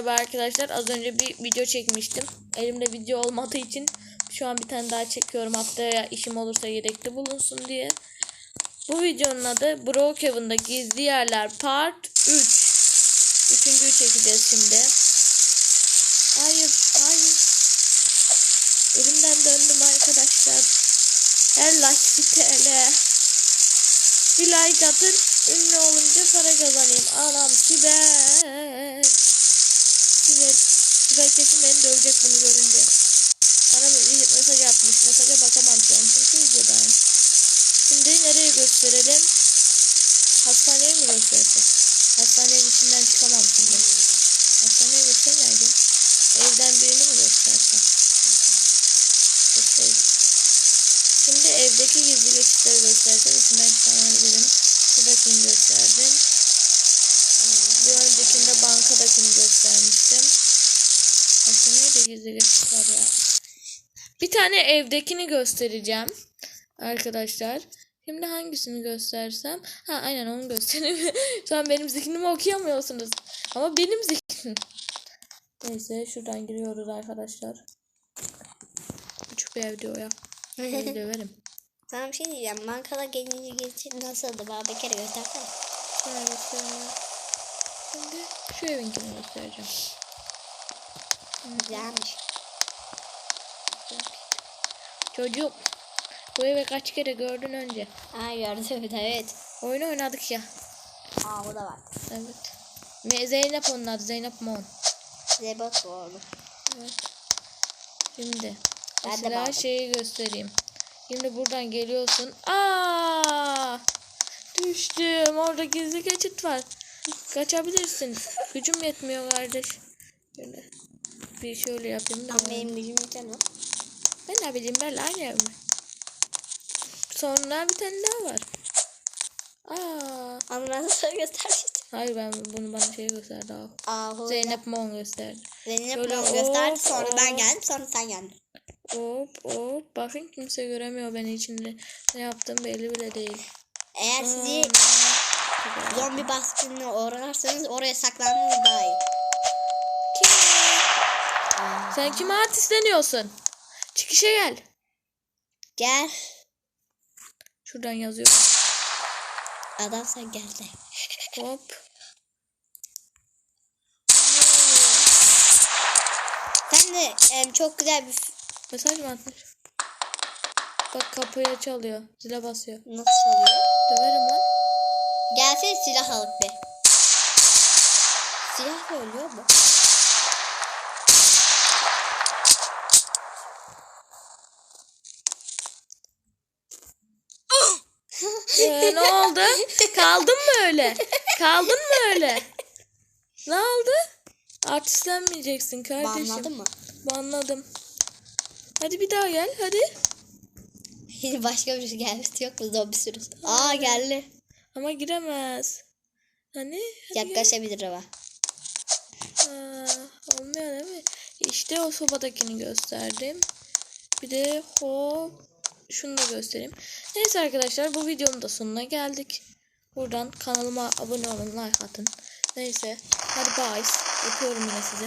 Merhaba arkadaşlar az önce bir video çekmiştim. Elimde video olmadığı için şu an bir tane daha çekiyorum. Haftaya işim olursa yedekte bulunsun diye. Bu videonun adı Brookhaven'da gizli yerler part 3. Üçüncüyü çekeceğiz şimdi. Hayır, hayır. Elimden döndüm arkadaşlar. Her like bir TL. Bir like atın. Ünlü olunca para kazanayım. Anam. Sibel. Sibel kesin beni dövecek bunu görünce. Bana mesaj atmış. Mesaja bakamam şu an çünkü videodayım. Şimdi nereye gösterelim? Hastaneye mi göstersek? Hastanenin içinden çıkamam şimdi. Hastaneye göstermeyeceğim. Evden birini mi göstersem? Şimdi evdeki gizli geçitleri göstersem içinden çıkamayabilirim. Şuradakini gösterdim. Bir öncekinde bankadakini göstermiştim. Başka nerede gizli geçit var ya? Bir tane evdekini göstereceğim. Arkadaşlar. Şimdi hangisini göstersem? Ha aynen onu göstereyim. Şu an benim zihnimi okuyamıyorsunuz. Ama benim zihnim. Neyse şuradan giriyoruz arkadaşlar. Küçük bir evde o ya. Beni döverim. Sana bir şey diyeceğim. Bankada gelince geçit nasıldı? Bana bir kere göstersene. Şöyle göstereyim. Şimdi şu evinkini göstereceğim. Güzelmiş. Çocuk. Bu evi kaç kere gördün önce? Aa gördüm evet. Oyun oynadık ya. Aa o da var. Evet. Zeynep onun adı. Zeynep Mon. Bu arada. Evet. Şimdi. Ben Mesela şeyi göstereyim. Şimdi buradan geliyorsun. Aa! Düştüm. Orada gizli geçit var. Kaçabilirsin. Gücüm yetmiyor kardeş. Şöyle. Bir şöyle yapayım da. Ama benim gücüm yeter mi? Ben ne bileyim ben aynı mi? Sonra bir tane daha var. Aa, Ama nasıl sana göstermiştim. hayır ben bunu bana şey gösterdi. Aa. Aa o Zeynep Mon gösterdi. Zeynep bana gösterdi. hop, Sonra ben hop. geldim. Sonra sen geldin. Hop hop. Bakın kimse göremiyor beni içinde. Ne yaptığım belli bile değil. Eğer sizi Aa, zombi baskınına uğrarsanız oraya saklanmanız daha iyi. Sen kime artistleniyorsun? Çıkışa gel. Gel. Şuradan yazıyorum. Adam sen geldi. Hop. Sen de em, çok güzel bir Mesaj mı atmış? Bak kapıyı çalıyor. Zile basıyor. nasıl çalıyor? Döverim lan. Gelsene silah alıp bir. Silah ölüyor mu? Ee, ne oldu? Kaldın mı öyle? Kaldın mı öyle? Ne oldu? Artistlenmeyeceksin kardeşim. Banladın mı? Banladım. Hadi bir daha gel hadi. Başka bir şey gelmesi yok mu zombi sürüsü? Aa geldi. Ama giremez. Hani? Hadi gel. Yaklaşabilir ama. Aa, olmuyor değil mi? İşte o sobadakini gösterdim. Bir de hop şunu da göstereyim. Neyse arkadaşlar bu videonun da sonuna geldik. Buradan kanalıma abone olun, like atın. Neyse hadi bye. Öpüyorum yine sizi.